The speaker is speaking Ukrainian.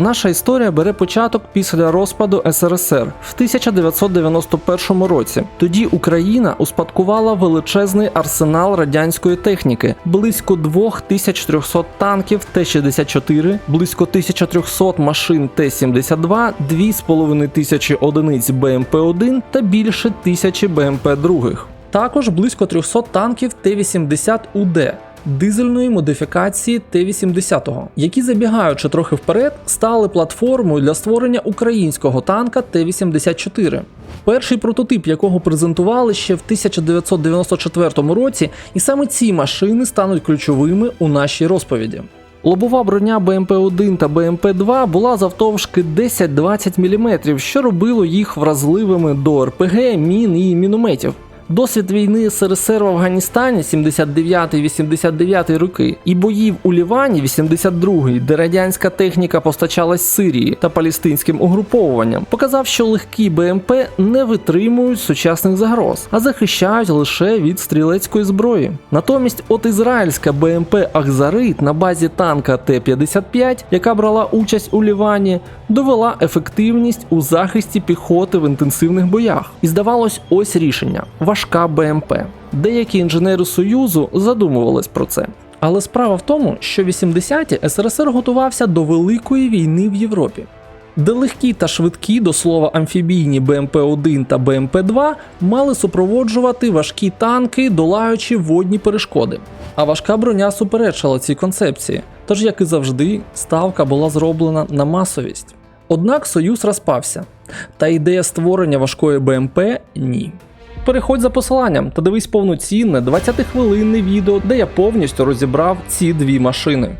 Наша історія бере початок після розпаду СРСР в 1991 році. Тоді Україна успадкувала величезний арсенал радянської техніки, близько 2300 танків Т-64, близько 1300 машин Т-72, 2500 одиниць БМП-1 та більше тисячі БМП-2. Також близько 300 танків Т-80УД дизельної модифікації Т-80, які забігаючи трохи вперед, стали платформою для створення українського танка Т-84. Перший прототип, якого презентували ще в 1994 році, і саме ці машини стануть ключовими у нашій розповіді. Лобова броня БМП-1 та БМП-2 була завтовшки 10-20 мм, що робило їх вразливими до РПГ, мін і мінометів. Досвід війни СРСР в Афганістані 79-89 роки і боїв у Лівані 82-й, де радянська техніка постачалась Сирії та палестинським угруповуванням, показав, що легкі БМП не витримують сучасних загроз, а захищають лише від стрілецької зброї. Натомість, от ізраїльська БМП Ахзарит на базі танка Т-55, яка брала участь у Лівані, довела ефективність у захисті піхоти в інтенсивних боях. І здавалось, ось рішення важка БМП. Деякі інженери Союзу задумувались про це. Але справа в тому, що 80-ті СРСР готувався до великої війни в Європі, де легкі та швидкі до слова амфібійні БМП-1 та БМП-2 мали супроводжувати важкі танки, долаючи водні перешкоди. А важка броня суперечила цій концепції. Тож, як і завжди, ставка була зроблена на масовість. Однак Союз розпався, та ідея створення важкої БМП ні. Переходь за посиланням та дивись повноцінне 20-хвилинне відео, де я повністю розібрав ці дві машини.